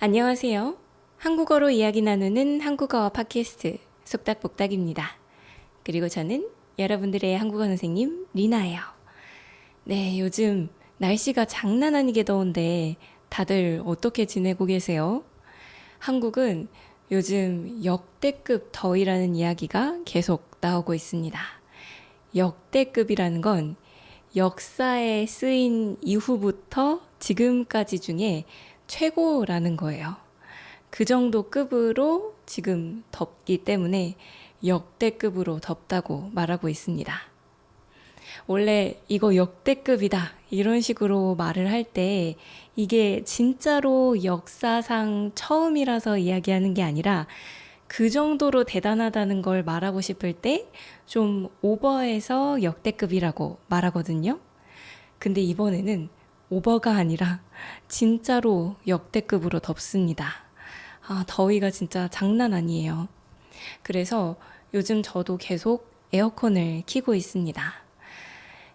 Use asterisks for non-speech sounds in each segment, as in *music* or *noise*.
안녕하세요. 한국어로 이야기 나누는 한국어 팟캐스트 속닥복닥입니다. 그리고 저는 여러분들의 한국어 선생님 리나예요. 네, 요즘 날씨가 장난 아니게 더운데 다들 어떻게 지내고 계세요? 한국은 요즘 역대급 더위라는 이야기가 계속 나오고 있습니다. 역대급이라는 건 역사에 쓰인 이후부터 지금까지 중에 최고라는 거예요. 그 정도 급으로 지금 덥기 때문에 역대급으로 덥다고 말하고 있습니다. 원래 이거 역대급이다 이런 식으로 말을 할 때 이게 진짜로 역사상 처음이라서 이야기하는 게 아니라 그 정도로 대단하다는 걸 말하고 싶을 때 좀 오버해서 역대급이라고 말하거든요. 근데 이번에는 오버가 아니라 진짜로 역대급으로 덥습니다. 아, 더위가 진짜 장난 아니에요. 그래서 요즘 저도 계속 에어컨을 켜고 있습니다.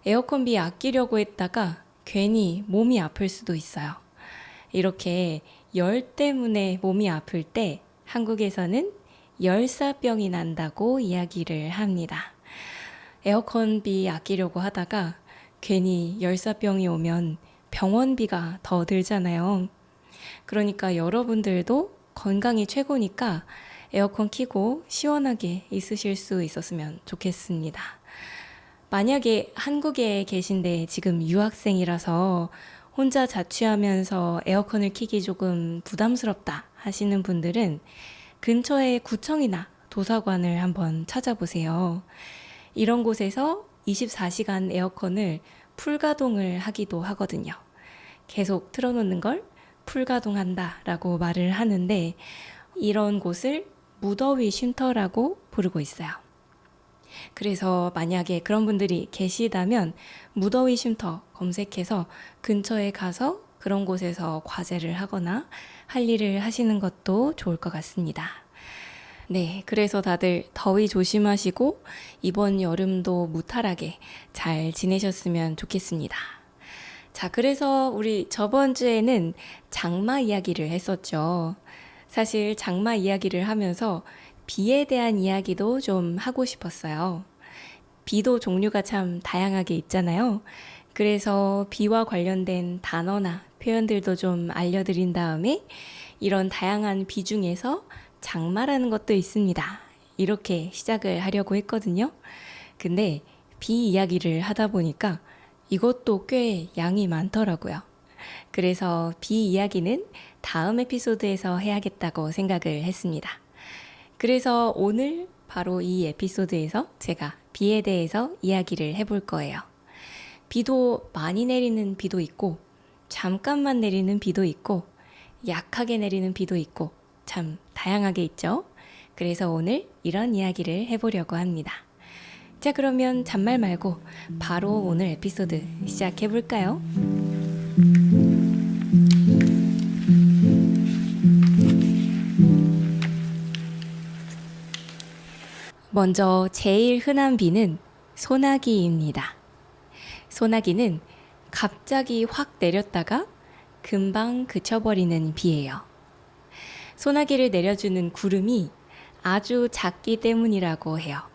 에어컨비 아끼려고 했다가 괜히 몸이 아플 수도 있어요. 이렇게 열 때문에 몸이 아플 때 한국에서는 열사병이 난다고 이야기를 합니다. 에어컨비 아끼려고 하다가 괜히 열사병이 오면 병원비가 더 들잖아요. 그러니까 여러분들도 건강이 최고니까 에어컨 켜고 시원하게 있으실 수 있었으면 좋겠습니다. 만약에 한국에 계신데 지금 유학생이라서 혼자 자취하면서 에어컨을 켜기 조금 부담스럽다 하시는 분들은 근처에 구청이나 도서관을 한번 찾아보세요. 이런 곳에서 24시간 에어컨을 풀가동을 하기도 하거든요. 계속 틀어놓는 걸 풀가동한다 라고 말을 하는데 이런 곳을 무더위 쉼터라고 부르고 있어요. 그래서 만약에 그런 분들이 계시다면 무더위 쉼터 검색해서 근처에 가서 그런 곳에서 과제를 하거나 할 일을 하시는 것도 좋을 것 같습니다. 네, 그래서 다들 더위 조심하시고 이번 여름도 무탈하게 잘 지내셨으면 좋겠습니다. 자, 그래서 우리 저번 주에는 장마 이야기를 했었죠. 사실 장마 이야기를 하면서 비에 대한 이야기도 좀 하고 싶었어요. 비도 종류가 참 다양하게 있잖아요. 그래서 비와 관련된 단어나 표현들도 좀 알려드린 다음에 이런 다양한 비 중에서 장마라는 것도 있습니다. 이렇게 시작을 하려고 했거든요. 근데 비 이야기를 하다 보니까 이것도 꽤 양이 많더라고요. 그래서 비 이야기는 다음 에피소드에서 해야겠다고 생각을 했습니다. 그래서 오늘 바로 이 에피소드에서 제가 비에 대해서 이야기를 해볼 거예요. 비도 많이 내리는 비도 있고, 잠깐만 내리는 비도 있고, 약하게 내리는 비도 있고, 참 다양하게 있죠? 그래서 오늘 이런 이야기를 해보려고 합니다. 자, 그러면 잔말 말고 바로 오늘 에피소드 시작해 볼까요? 먼저 제일 흔한 비는 소나기입니다. 소나기는 갑자기 확 내렸다가 금방 그쳐버리는 비예요. 소나기를 내려주는 구름이 아주 작기 때문이라고 해요.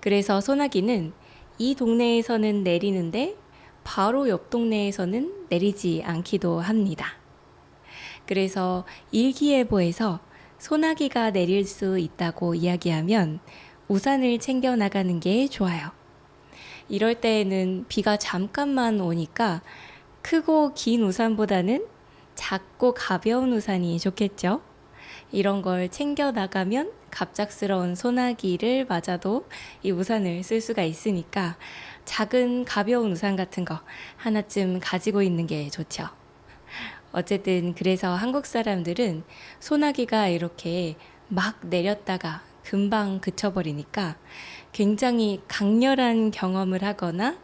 그래서 소나기는 이 동네에서는 내리는데 바로 옆 동네에서는 내리지 않기도 합니다. 그래서 일기예보에서 소나기가 내릴 수 있다고 이야기하면 우산을 챙겨 나가는 게 좋아요. 이럴 때에는 비가 잠깐만 오니까 크고 긴 우산보다는 작고 가벼운 우산이 좋겠죠? 이런 걸 챙겨 나가면 갑작스러운 소나기를 맞아도 이 우산을 쓸 수가 있으니까 작은 가벼운 우산 같은 거 하나쯤 가지고 있는 게 좋죠. 어쨌든 그래서 한국 사람들은 소나기가 이렇게 막 내렸다가 금방 그쳐버리니까 굉장히 강렬한 경험을 하거나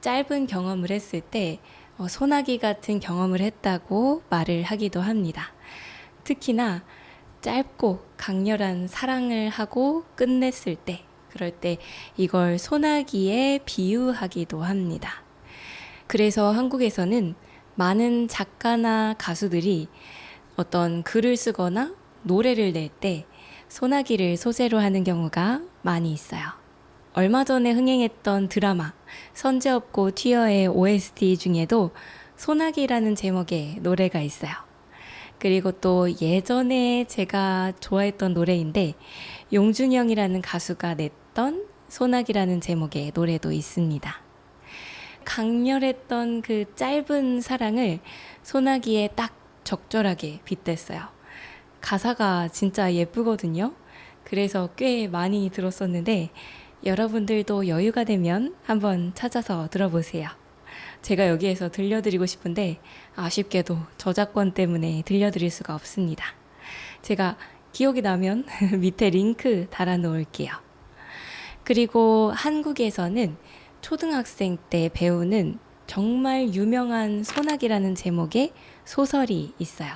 짧은 경험을 했을 때 어, 소나기 같은 경험을 했다고 말을 하기도 합니다. 특히나 짧고 강렬한 사랑을 하고 끝냈을 때, 그럴 때 이걸 소나기에 비유하기도 합니다. 그래서 한국에서는 많은 작가나 가수들이 어떤 글을 쓰거나 노래를 낼 때 소나기를 소재로 하는 경우가 많이 있어요. 얼마 전에 흥행했던 드라마 선제업고 튀어의 OST 중에도 소나기라는 제목의 노래가 있어요. 그리고 또 예전에 제가 좋아했던 노래인데 용준영이라는 가수가 냈던 소나기라는 제목의 노래도 있습니다. 강렬했던 그 짧은 사랑을 소나기에 딱 적절하게 빗댔어요. 가사가 진짜 예쁘거든요. 그래서 꽤 많이 들었었는데 여러분들도 여유가 되면 한번 찾아서 들어보세요. 제가 여기에서 들려드리고 싶은데 아쉽게도 저작권 때문에 들려드릴 수가 없습니다. 제가 기억이 나면 *laughs* 밑에 링크 달아 놓을게요. 그리고 한국에서는 초등학생 때 배우는 정말 유명한 소나기라는 제목의 소설이 있어요.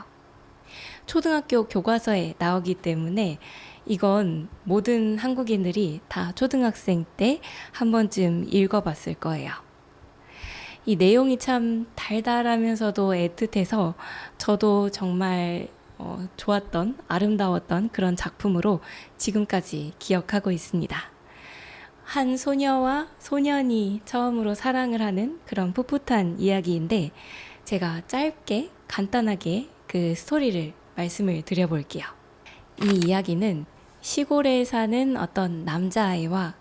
초등학교 교과서에 나오기 때문에 이건 모든 한국인들이 다 초등학생 때 한 번쯤 읽어봤을 거예요. 이 내용이 참 달달하면서도 애틋해서 저도 정말 어, 좋았던 아름다웠던 그런 작품으로 지금까지 기억하고 있습니다. 한 소녀와 소년이 처음으로 사랑을 하는 그런 풋풋한 이야기인데 제가 짧게 간단하게 그 스토리를 말씀을 드려볼게요. 이 이야기는 시골에 사는 어떤 남자아이와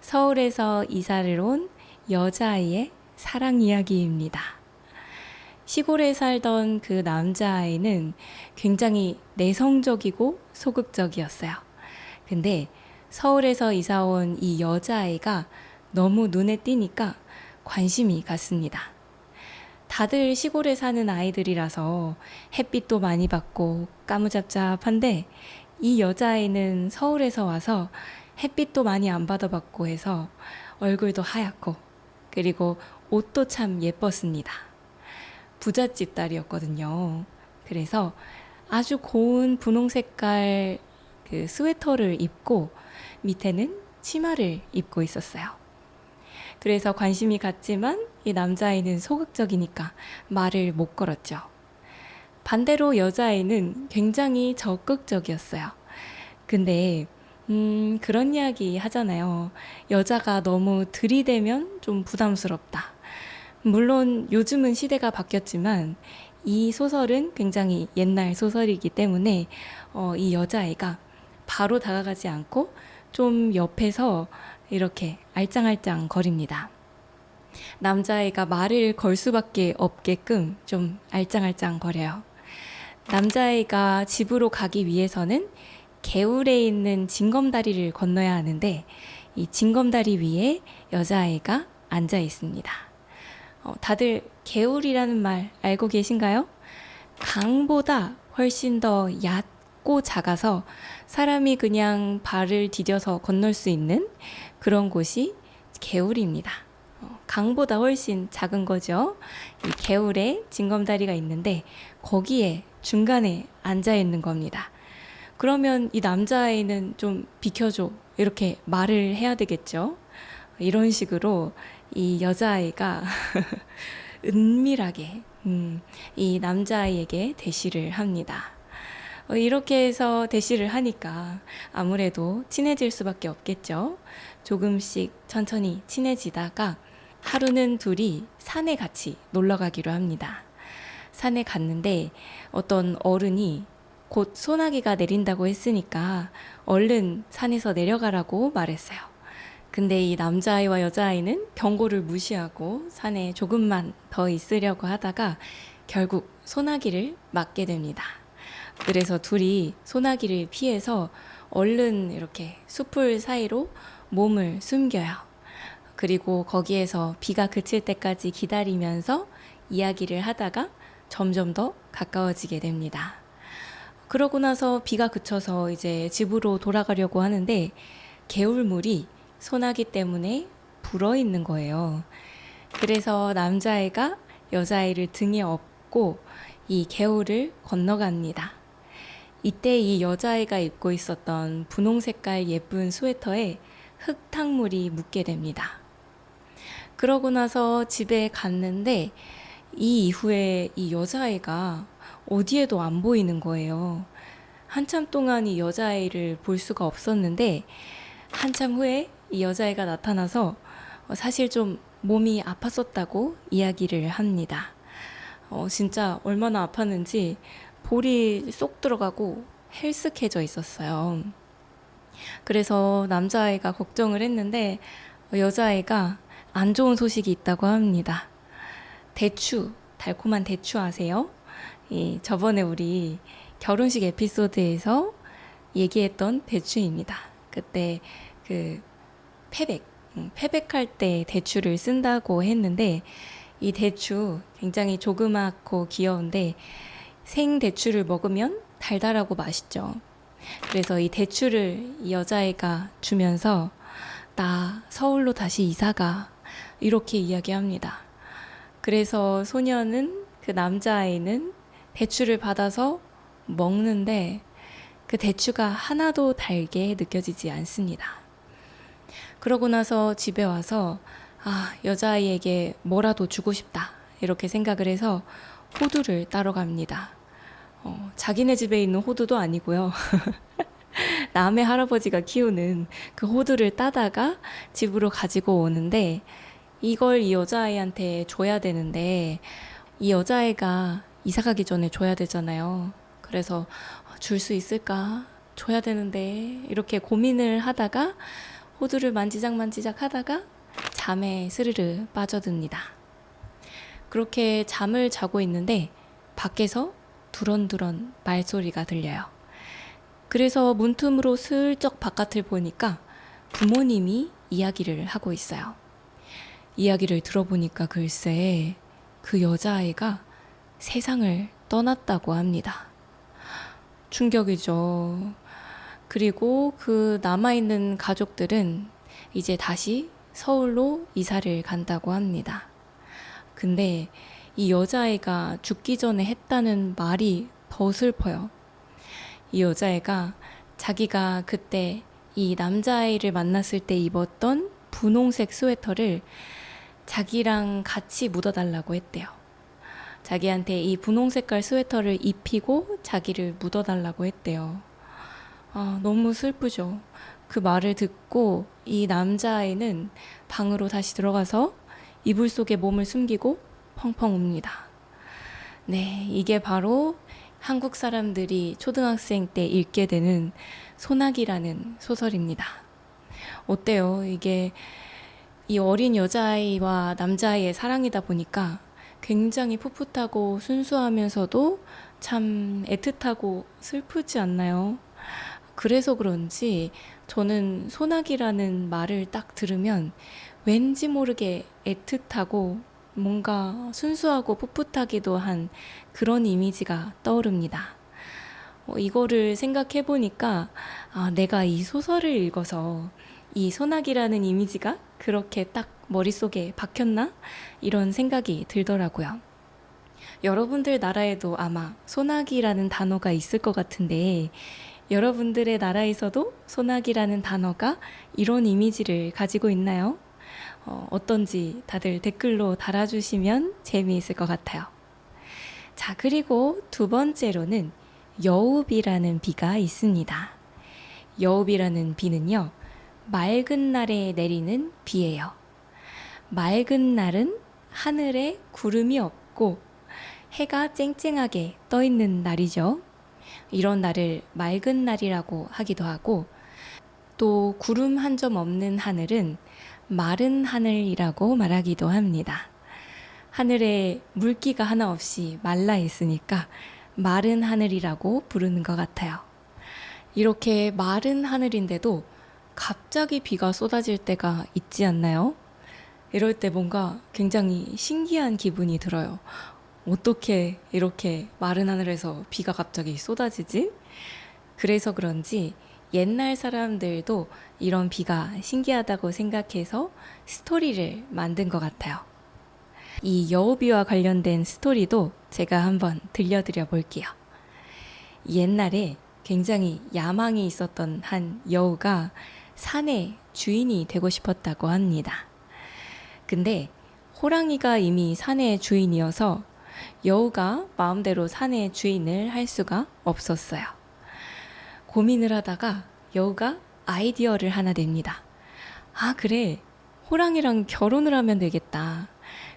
서울에서 이사를 온 여자아이의 사랑 이야기입니다. 시골에 살던 그 남자아이는 굉장히 내성적이고 소극적이었어요. 근데 서울에서 이사 온 이 여자아이가 너무 눈에 띄니까 관심이 갔습니다. 다들 시골에 사는 아이들이라서 햇빛도 많이 받고 까무잡잡한데 이 여자아이는 서울에서 와서 햇빛도 많이 안 받아봤고 해서 얼굴도 하얗고 그리고 옷도 참 예뻤습니다. 부잣집 딸이었거든요. 그래서 아주 고운 분홍 색깔 그 스웨터를 입고 밑에는 치마를 입고 있었어요. 그래서 관심이 갔지만 이 남자아이는 소극적이니까 말을 못 걸었죠. 반대로 여자아이는 굉장히 적극적이었어요. 근데 음, 그런 이야기 하잖아요. 여자가 너무 들이대면 좀 부담스럽다. 물론 요즘은 시대가 바뀌었지만 이 소설은 굉장히 옛날 소설이기 때문에 어, 이 여자아이가 바로 다가가지 않고 좀 옆에서 이렇게 알짱알짱 거립니다. 남자아이가 말을 걸 수밖에 없게끔 좀 알짱알짱 거려요. 남자아이가 집으로 가기 위해서는 개울에 있는 징검다리를 건너야 하는데 이 징검다리 위에 여자아이가 앉아 있습니다. 어, 다들 개울이라는 말 알고 계신가요? 강보다 훨씬 더 얕고 작아서 사람이 그냥 발을 디뎌서 건널 수 있는 그런 곳이 개울입니다. 어, 강보다 훨씬 작은 거죠. 이 개울에 징검다리가 있는데 거기에 중간에 앉아 있는 겁니다. 그러면 이 남자아이는 좀 비켜줘. 이렇게 말을 해야 되겠죠. 이런 식으로 이 여자아이가 *laughs* 은밀하게 음, 이 남자아이에게 대시를 합니다. 어, 이렇게 해서 대시를 하니까 아무래도 친해질 수밖에 없겠죠. 조금씩 천천히 친해지다가 하루는 둘이 산에 같이 놀러 가기로 합니다. 산에 갔는데 어떤 어른이 곧 소나기가 내린다고 했으니까 얼른 산에서 내려가라고 말했어요. 근데 이 남자아이와 여자아이는 경고를 무시하고 산에 조금만 더 있으려고 하다가 결국 소나기를 맞게 됩니다. 그래서 둘이 소나기를 피해서 얼른 이렇게 숲을 사이로 몸을 숨겨요. 그리고 거기에서 비가 그칠 때까지 기다리면서 이야기를 하다가 점점 더 가까워지게 됩니다. 그러고 나서 비가 그쳐서 이제 집으로 돌아가려고 하는데 개울물이 소나기 때문에 불어 있는 거예요. 그래서 남자애가 여자애를 등에 업고 이 개울을 건너갑니다. 이때 이 여자애가 입고 있었던 분홍 색깔 예쁜 스웨터에 흙탕물이 묻게 됩니다. 그러고 나서 집에 갔는데 이 이후에 이 여자애가 어디에도 안 보이는 거예요. 한참 동안 이 여자아이를 볼 수가 없었는데 한참 후에 이 여자아이가 나타나서 어, 사실 좀 몸이 아팠었다고 이야기를 합니다. 어, 진짜 얼마나 아팠는지 볼이 쏙 들어가고 헬쓱해져 있었어요. 그래서 남자아이가 걱정을 했는데 어, 여자아이가 안 좋은 소식이 있다고 합니다. 대추, 달콤한 대추 아세요? 이 저번에 우리 결혼식 에피소드에서 얘기했던 대추입니다. 그때 그 패백, 음, 패백할 때 대추를 쓴다고 했는데 이 대추 굉장히 조그맣고 귀여운데 생 대추를 먹으면 달달하고 맛있죠. 그래서 이 대추를 이 여자애가 주면서 나 서울로 다시 이사가 이렇게 이야기합니다. 그래서 소녀는 그 남자아이는 대추를 받아서 먹는데 그 대추가 하나도 달게 느껴지지 않습니다. 그러고 나서 집에 와서 아, 여자아이에게 뭐라도 주고 싶다. 이렇게 생각을 해서 호두를 따러 갑니다. 어, 자기네 집에 있는 호두도 아니고요. *laughs* 남의 할아버지가 키우는 그 호두를 따다가 집으로 가지고 오는데 이걸 이 여자아이한테 줘야 되는데 이 여자애가 이사 가기 전에 줘야 되잖아요. 그래서 줄 수 있을까? 줘야 되는데 이렇게 고민을 하다가 호두를 만지작 만지작 하다가 잠에 스르르 빠져듭니다. 그렇게 잠을 자고 있는데 밖에서 두런두런 말소리가 들려요. 그래서 문틈으로 슬쩍 바깥을 보니까 부모님이 이야기를 하고 있어요. 이야기를 들어보니까 글쎄 그 여자아이가 세상을 떠났다고 합니다. 충격이죠. 그리고 그 남아있는 가족들은 이제 다시 서울로 이사를 간다고 합니다. 근데 이 여자애가 죽기 전에 했다는 말이 더 슬퍼요. 이 여자애가 자기가 그때 이 남자아이를 만났을 때 입었던 분홍색 스웨터를 자기랑 같이 묻어달라고 했대요. 자기한테 이 분홍 색깔 스웨터를 입히고 자기를 묻어달라고 했대요. 아, 너무 슬프죠. 그 말을 듣고 이 남자아이는 방으로 다시 들어가서 이불 속에 몸을 숨기고 펑펑 웁니다. 네, 이게 바로 한국 사람들이 초등학생 때 읽게 되는 소나기라는 소설입니다. 어때요? 이게 이 어린 여자아이와 남자아이의 사랑이다 보니까 굉장히 풋풋하고 순수하면서도 참 애틋하고 슬프지 않나요? 그래서 그런지 저는 소나기라는 말을 딱 들으면 왠지 모르게 애틋하고 뭔가 순수하고 풋풋하기도 한 그런 이미지가 떠오릅니다. 어, 이거를 생각해 보니까 아, 내가 이 소설을 읽어서 이 소나기라는 이미지가 그렇게 딱 머릿속에 박혔나? 이런 생각이 들더라고요. 여러분들 나라에도 아마 소나기라는 단어가 있을 것 같은데 여러분들의 나라에서도 소나기라는 단어가 이런 이미지를 가지고 있나요? 어, 어떤지 다들 댓글로 달아주시면 재미있을 것 같아요. 자, 그리고 두 번째로는 여우비라는 비가 있습니다. 여우비라는 비는요, 맑은 날에 내리는 비예요. 맑은 날은 하늘에 구름이 없고 해가 쨍쨍하게 떠 있는 날이죠. 이런 날을 맑은 날이라고 하기도 하고 또 구름 한 점 없는 하늘은 마른 하늘이라고 말하기도 합니다. 하늘에 물기가 하나 없이 말라 있으니까 마른 하늘이라고 부르는 것 같아요. 이렇게 마른 하늘인데도 갑자기 비가 쏟아질 때가 있지 않나요? 이럴 때 뭔가 굉장히 신기한 기분이 들어요. 어떻게 이렇게 마른 하늘에서 비가 갑자기 쏟아지지? 그래서 그런지 옛날 사람들도 이런 비가 신기하다고 생각해서 스토리를 만든 것 같아요. 이 여우비와 관련된 스토리도 제가 한번 들려드려 볼게요. 옛날에 굉장히 야망이 있었던 한 여우가 산의 주인이 되고 싶었다고 합니다. 근데 호랑이가 이미 산의 주인이어서 여우가 마음대로 산의 주인을 할 수가 없었어요. 고민을 하다가 여우가 아이디어를 하나 냅니다. 아, 그래. 호랑이랑 결혼을 하면 되겠다.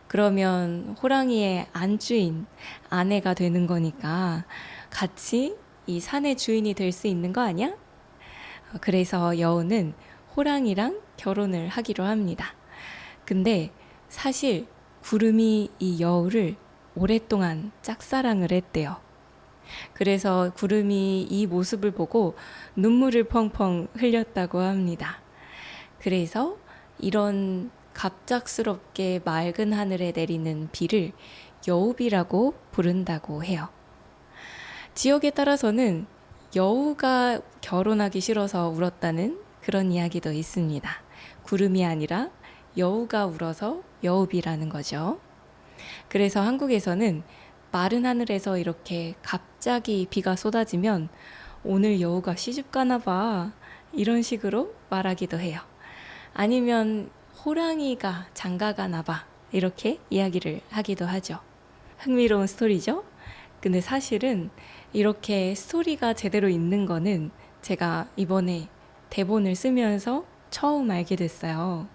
그러면 호랑이의 안주인, 아내가 되는 거니까 같이 이 산의 주인이 될 수 있는 거 아니야? 어, 그래서 여우는 호랑이랑 결혼을 하기로 합니다. 근데 사실 구름이 이 여우를 오랫동안 짝사랑을 했대요. 그래서 구름이 이 모습을 보고 눈물을 펑펑 흘렸다고 합니다. 그래서 이런 갑작스럽게 맑은 하늘에 내리는 비를 여우비라고 부른다고 해요. 지역에 따라서는 여우가 결혼하기 싫어서 울었다는 그런 이야기도 있습니다. 구름이 아니라 여우가 울어서 여우비라는 거죠. 그래서 한국에서는 마른 하늘에서 이렇게 갑자기 비가 쏟아지면 오늘 여우가 시집 가나 봐. 이런 식으로 말하기도 해요. 아니면 호랑이가 장가 가나 봐. 이렇게 이야기를 하기도 하죠. 흥미로운 스토리죠? 근데 사실은 이렇게 스토리가 제대로 있는 거는 제가 이번에 대본을 쓰면서 처음 알게 됐어요.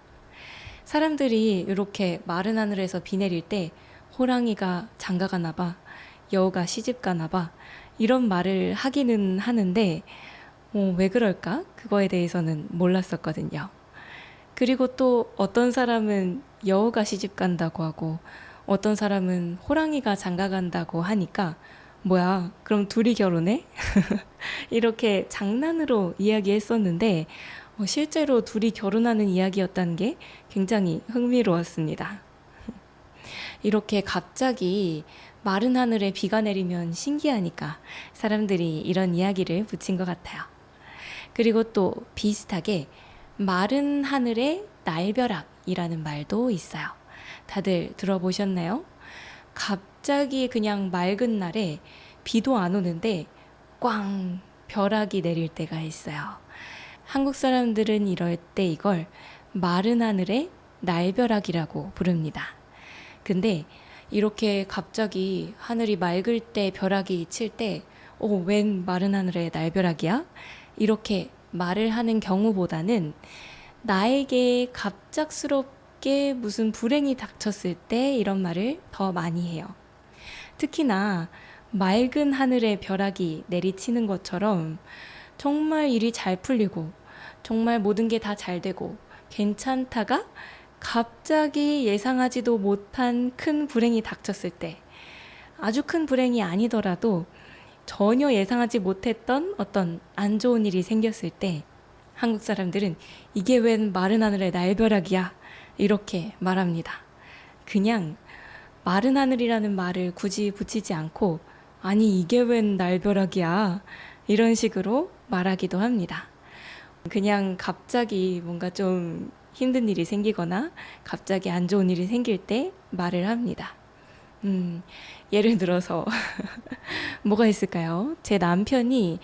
사람들이 이렇게 마른 하늘에서 비 내릴 때 호랑이가 장가 가나 봐, 여우가 시집 가나 봐, 이런 말을 하기는 하는데, 어, 왜 그럴까? 그거에 대해서는 몰랐었거든요. 그리고 또 어떤 사람은 여우가 시집 간다고 하고, 어떤 사람은 호랑이가 장가 간다고 하니까, 뭐야, 그럼 둘이 결혼해? *laughs* 이렇게 장난으로 이야기했었는데, 어, 실제로 둘이 결혼하는 이야기였다는 게 굉장히 흥미로웠습니다. 이렇게 갑자기 마른 하늘에 비가 내리면 신기하니까 사람들이 이런 이야기를 붙인 것 같아요. 그리고 또 비슷하게 마른 하늘에 날벼락이라는 말도 있어요. 다들 들어보셨나요? 갑자기 그냥 맑은 날에 비도 안 오는데 꽝 벼락이 내릴 때가 있어요. 한국 사람들은 이럴 때 이걸 마른 하늘의 날벼락이라고 부릅니다. 근데 이렇게 갑자기 하늘이 맑을 때 벼락이 칠 때, 어, 웬 마른 하늘에 날벼락이야? 이렇게 말을 하는 경우보다는 나에게 갑작스럽게 무슨 불행이 닥쳤을 때 이런 말을 더 많이 해요. 특히나 맑은 하늘에 벼락이 내리치는 것처럼 정말 일이 잘 풀리고 정말 모든 게 다 잘 되고 괜찮다가 갑자기 예상하지도 못한 큰 불행이 닥쳤을 때 아주 큰 불행이 아니더라도 전혀 예상하지 못했던 어떤 안 좋은 일이 생겼을 때 한국 사람들은 이게 웬 마른 하늘의 날벼락이야 이렇게 말합니다. 그냥 마른 하늘이라는 말을 굳이 붙이지 않고 아니 이게 웬 날벼락이야 이런 식으로 말하기도 합니다. 그냥 갑자기 뭔가 좀 힘든 일이 생기거나 갑자기 안 좋은 일이 생길 때 말을 합니다. 음, 예를 들어서 *laughs* 뭐가 있을까요? 제 남편이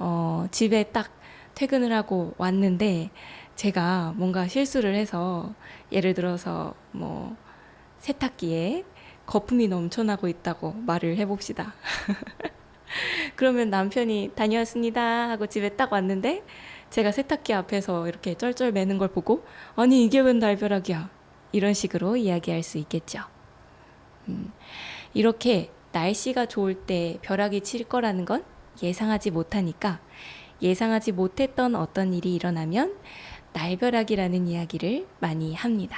어, 집에 딱 퇴근을 하고 왔는데 제가 뭔가 실수를 해서 예를 들어서 뭐 세탁기에 거품이 넘쳐나고 있다고 말을 해봅시다. *laughs* 그러면 남편이 다녀왔습니다 하고 집에 딱 왔는데 제가 세탁기 앞에서 이렇게 쩔쩔 매는 걸 보고 아니 이게 웬 날벼락이야 이런 식으로 이야기할 수 있겠죠. 음, 이렇게 날씨가 좋을 때 벼락이 칠 거라는 건 예상하지 못하니까 예상하지 못했던 어떤 일이 일어나면 날벼락이라는 이야기를 많이 합니다.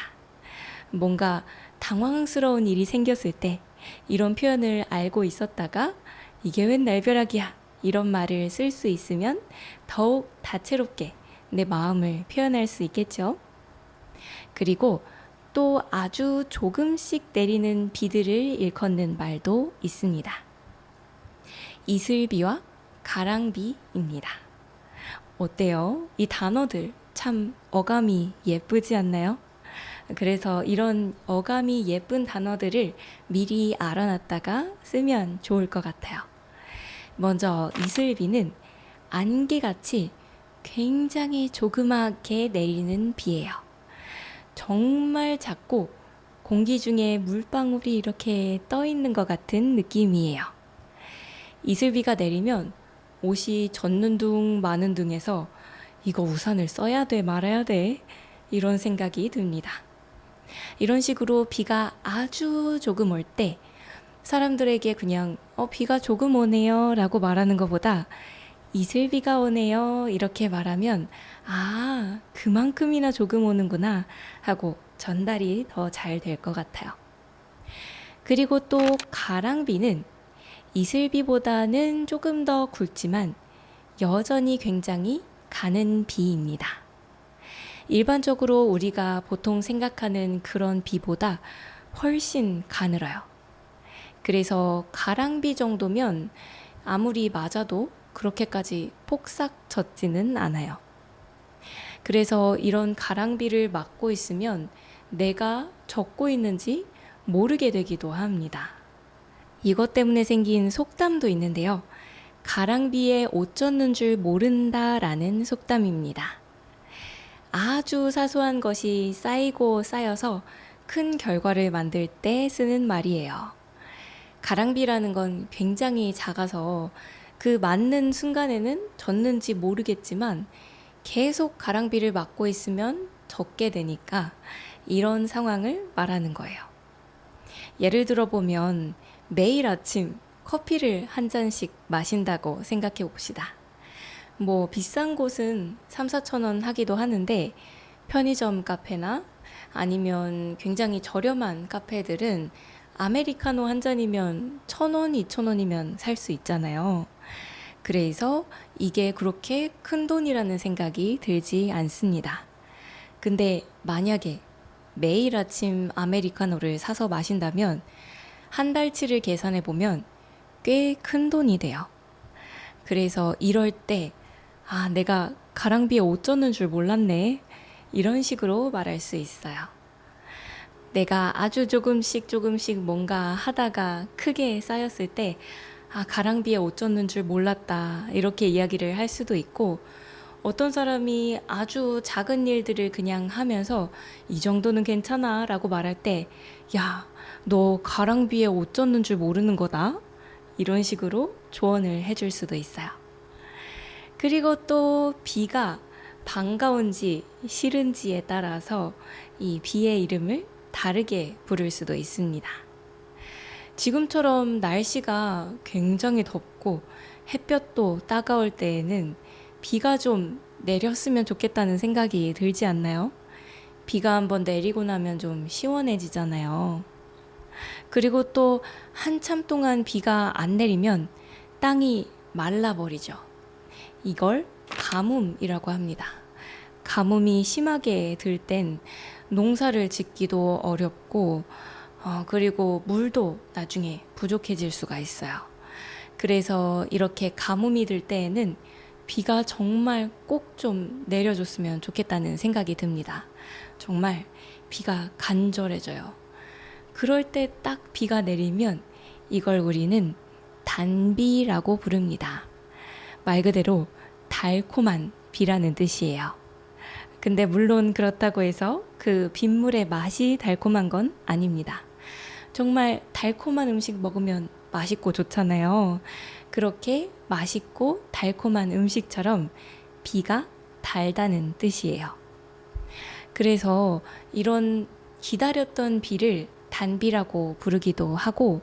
뭔가 당황스러운 일이 생겼을 때 이런 표현을 알고 있었다가 이게 웬 날벼락이야 이런 말을 쓸 수 있으면 더욱 다채롭게 내 마음을 표현할 수 있겠죠. 그리고 또 아주 조금씩 내리는 비들을 일컫는 말도 있습니다. 이슬비와 가랑비입니다. 어때요? 이 단어들 참 어감이 예쁘지 않나요? 그래서 이런 어감이 예쁜 단어들을 미리 알아놨다가 쓰면 좋을 것 같아요. 먼저 이슬비는 안개같이 굉장히 조그맣게 내리는 비예요. 정말 작고 공기 중에 물방울이 이렇게 떠 있는 것 같은 느낌이에요. 이슬비가 내리면 옷이 젖는 둥 마는 둥해서 이거 우산을 써야 돼 말아야 돼 이런 생각이 듭니다. 이런 식으로 비가 아주 조금 올 때 사람들에게 그냥 어 비가 조금 오네요 라고 말하는 것보다 이슬비가 오네요 이렇게 말하면 아 그만큼이나 조금 오는구나 하고 전달이 더 잘 될 것 같아요. 그리고 또 가랑비는 이슬비보다는 조금 더 굵지만 여전히 굉장히 가는 비입니다. 일반적으로 우리가 보통 생각하는 그런 비보다 훨씬 가늘어요. 그래서 가랑비 정도면 아무리 맞아도 그렇게까지 폭삭 젖지는 않아요. 그래서 이런 가랑비를 맞고 있으면 내가 젖고 있는지 모르게 되기도 합니다. 이것 때문에 생긴 속담도 있는데요. 가랑비에 옷 젖는 줄 모른다 라는 속담입니다. 아주 사소한 것이 쌓이고 쌓여서 큰 결과를 만들 때 쓰는 말이에요. 가랑비라는 건 굉장히 작아서 그 맞는 순간에는 젖는지 모르겠지만 계속 가랑비를 맞고 있으면 젖게 되니까 이런 상황을 말하는 거예요. 예를 들어 보면 매일 아침 커피를 한 잔씩 마신다고 생각해 봅시다. 뭐 비싼 곳은 3, 4천 원 하기도 하는데 편의점 카페나 아니면 굉장히 저렴한 카페들은 아메리카노 한 잔이면 천 원, 이천 원이면 살 수 있잖아요. 그래서 이게 그렇게 큰 돈이라는 생각이 들지 않습니다. 근데 만약에 매일 아침 아메리카노를 사서 마신다면 한 달치를 계산해 보면 꽤 큰 돈이 돼요. 그래서 이럴 때, 아, 내가 가랑비에 옷 젖는 줄 몰랐네. 이런 식으로 말할 수 있어요. 내가 아주 조금씩 조금씩 뭔가 하다가 크게 쌓였을 때, 아, 가랑비에 옷 젖는 줄 몰랐다. 이렇게 이야기를 할 수도 있고, 어떤 사람이 아주 작은 일들을 그냥 하면서 이 정도는 괜찮아 라고 말할 때, 야, 너 가랑비에 옷 젖는 줄 모르는 거다? 이런 식으로 조언을 해줄 수도 있어요. 그리고 또 비가 반가운지 싫은지에 따라서 이 비의 이름을 다르게 부를 수도 있습니다. 지금처럼 날씨가 굉장히 덥고 햇볕도 따가울 때에는 비가 좀 내렸으면 좋겠다는 생각이 들지 않나요? 비가 한번 내리고 나면 좀 시원해지잖아요. 그리고 또 한참 동안 비가 안 내리면 땅이 말라버리죠. 이걸 가뭄이라고 합니다. 가뭄이 심하게 들 땐 농사를 짓기도 어렵고, 어, 그리고 물도 나중에 부족해질 수가 있어요. 그래서 이렇게 가뭄이 들 때에는 비가 정말 꼭 좀 내려줬으면 좋겠다는 생각이 듭니다. 정말 비가 간절해져요. 그럴 때 딱 비가 내리면 이걸 우리는 단비라고 부릅니다. 말 그대로 달콤한 비라는 뜻이에요. 근데 물론 그렇다고 해서 그 빗물의 맛이 달콤한 건 아닙니다. 정말 달콤한 음식 먹으면 맛있고 좋잖아요. 그렇게 맛있고 달콤한 음식처럼 비가 달다는 뜻이에요. 그래서 이런 기다렸던 비를 단비라고 부르기도 하고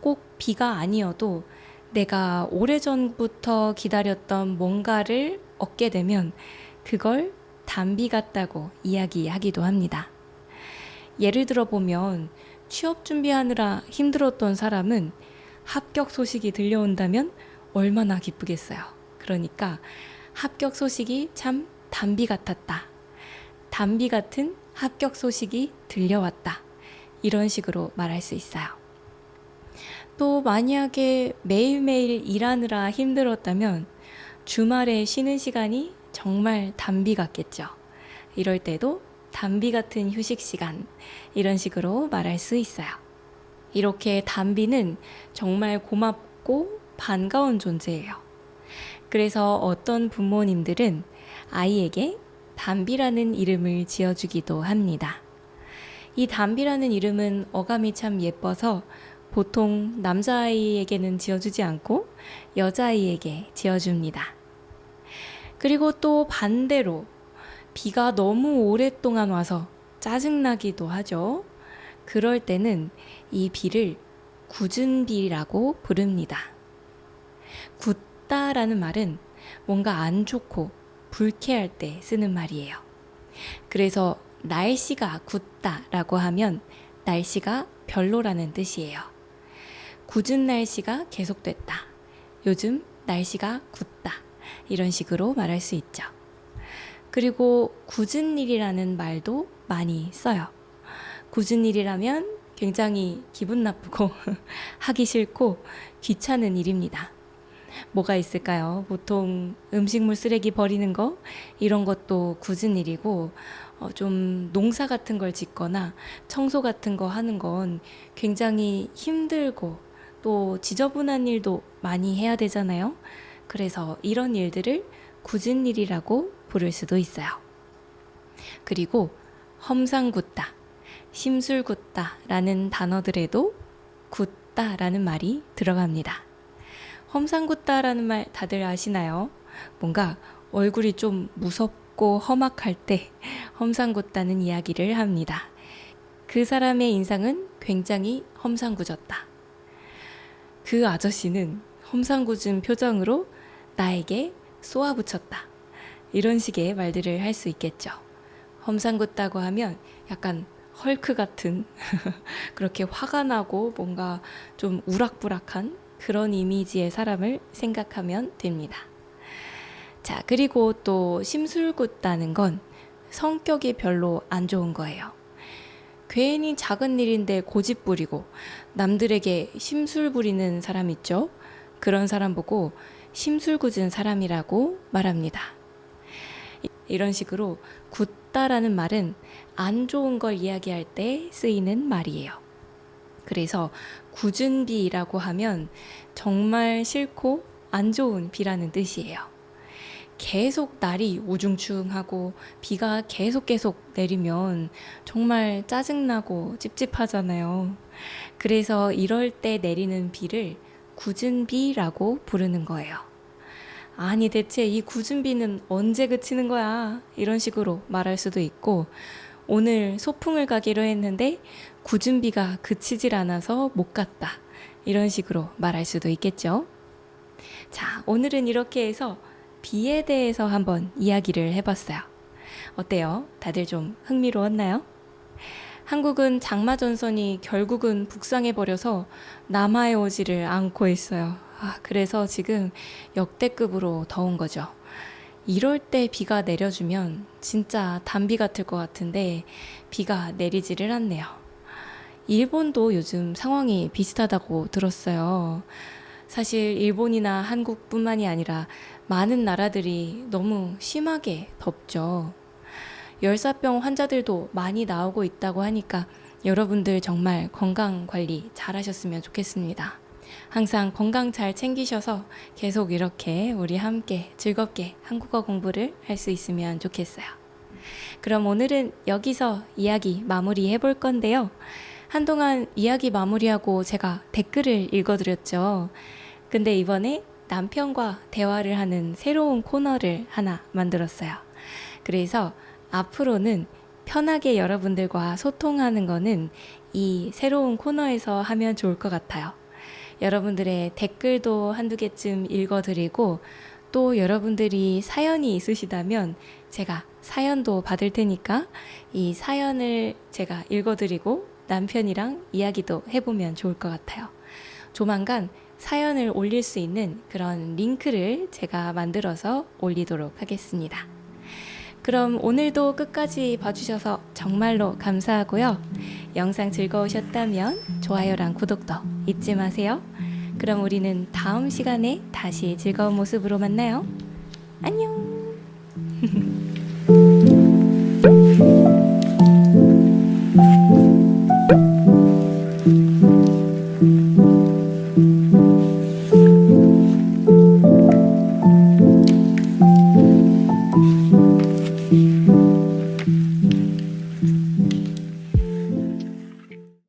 꼭 비가 아니어도 내가 오래전부터 기다렸던 뭔가를 얻게 되면 그걸 단비 같다고 이야기하기도 합니다. 예를 들어 보면 취업 준비하느라 힘들었던 사람은 합격 소식이 들려온다면 얼마나 기쁘겠어요. 그러니까 합격 소식이 참 단비 같았다. 단비 같은 합격 소식이 들려왔다. 이런 식으로 말할 수 있어요. 또 만약에 매일매일 일하느라 힘들었다면 주말에 쉬는 시간이 정말 단비 같겠죠. 이럴 때도 단비 같은 휴식 시간 이런 식으로 말할 수 있어요. 이렇게 단비는 정말 고맙고 반가운 존재예요. 그래서 어떤 부모님들은 아이에게 단비라는 이름을 지어주기도 합니다. 이 담비라는 이름은 어감이 참 예뻐서 보통 남자아이에게는 지어주지 않고 여자아이에게 지어줍니다. 그리고 또 반대로 비가 너무 오랫동안 와서 짜증나기도 하죠. 그럴 때는 이 비를 굳은 비라고 부릅니다. 굳다라는 말은 뭔가 안 좋고 불쾌할 때 쓰는 말이에요. 그래서 날씨가 굳다라고 하면 날씨가 별로라는 뜻이에요. 굳은 날씨가 계속됐다. 요즘 날씨가 굳다. 이런 식으로 말할 수 있죠. 그리고 굳은 일이라는 말도 많이 써요. 굳은 일이라면 굉장히 기분 나쁘고 *laughs* 하기 싫고 귀찮은 일입니다. 뭐가 있을까요? 보통 음식물 쓰레기 버리는 거 이런 것도 굳은 일이고 어, 좀 농사 같은 걸 짓거나 청소 같은 거 하는 건 굉장히 힘들고 또 지저분한 일도 많이 해야 되잖아요. 그래서 이런 일들을 굳은 일이라고 부를 수도 있어요. 그리고 험상궂다, 심술궂다 라는 단어들에도 굳다 라는 말이 들어갑니다. 험상궂다 라는 말 다들 아시나요? 뭔가 얼굴이 좀 무섭고 험악할 때 험상궂다는 이야기를 합니다. 그 사람의 인상은 굉장히 험상궂었다. 그 아저씨는 험상궂은 표정으로 나에게 쏘아붙였다. 이런 식의 말들을 할 수 있겠죠. 험상궂다고 하면 약간 헐크 같은 *laughs* 그렇게 화가 나고 뭔가 좀 우락부락한 그런 이미지의 사람을 생각하면 됩니다. 자, 그리고 또 심술궂다는 건 성격이 별로 안 좋은 거예요. 괜히 작은 일인데 고집 부리고 남들에게 심술 부리는 사람 있죠? 그런 사람 보고 심술궂은 사람이라고 말합니다. 이런 식으로 굳다라는 말은 안 좋은 걸 이야기할 때 쓰이는 말이에요. 그래서 굳은 비라고 하면 정말 싫고 안 좋은 비라는 뜻이에요. 계속 날이 우중충하고 비가 계속 계속 내리면 정말 짜증나고 찝찝하잖아요. 그래서 이럴 때 내리는 비를 굳은 비라고 부르는 거예요. 아니, 대체 이 굳은 비는 언제 그치는 거야? 이런 식으로 말할 수도 있고, 오늘 소풍을 가기로 했는데 굳은 비가 그치질 않아서 못 갔다. 이런 식으로 말할 수도 있겠죠. 자, 오늘은 이렇게 해서 비에 대해서 한번 이야기를 해봤어요. 어때요? 다들 좀 흥미로웠나요? 한국은 장마 전선이 결국은 북상해 버려서 남하에 오지를 않고 있어요. 아, 그래서 지금 역대급으로 더운 거죠. 이럴 때 비가 내려주면 진짜 단비 같을 것 같은데 비가 내리지를 않네요. 일본도 요즘 상황이 비슷하다고 들었어요. 사실 일본이나 한국뿐만이 아니라 많은 나라들이 너무 심하게 덥죠. 열사병 환자들도 많이 나오고 있다고 하니까 여러분들 정말 건강 관리 잘 하셨으면 좋겠습니다. 항상 건강 잘 챙기셔서 계속 이렇게 우리 함께 즐겁게 한국어 공부를 할 수 있으면 좋겠어요. 그럼 오늘은 여기서 이야기 마무리 해볼 건데요. 한동안 이야기 마무리하고 제가 댓글을 읽어드렸죠. 근데 이번에 남편과 대화를 하는 새로운 코너를 하나 만들었어요. 그래서 앞으로는 편하게 여러분들과 소통하는 거는 이 새로운 코너에서 하면 좋을 것 같아요. 여러분들의 댓글도 한두 개쯤 읽어드리고 또 여러분들이 사연이 있으시다면 제가 사연도 받을 테니까 이 사연을 제가 읽어드리고 남편이랑 이야기도 해보면 좋을 것 같아요. 조만간 사연을 올릴 수 있는 그런 링크를 제가 만들어서 올리도록 하겠습니다. 그럼 오늘도 끝까지 봐주셔서 정말로 감사하고요. 영상 즐거우셨다면 좋아요랑 구독도 잊지 마세요. 그럼 우리는 다음 시간에 다시 즐거운 모습으로 만나요. 안녕! *laughs*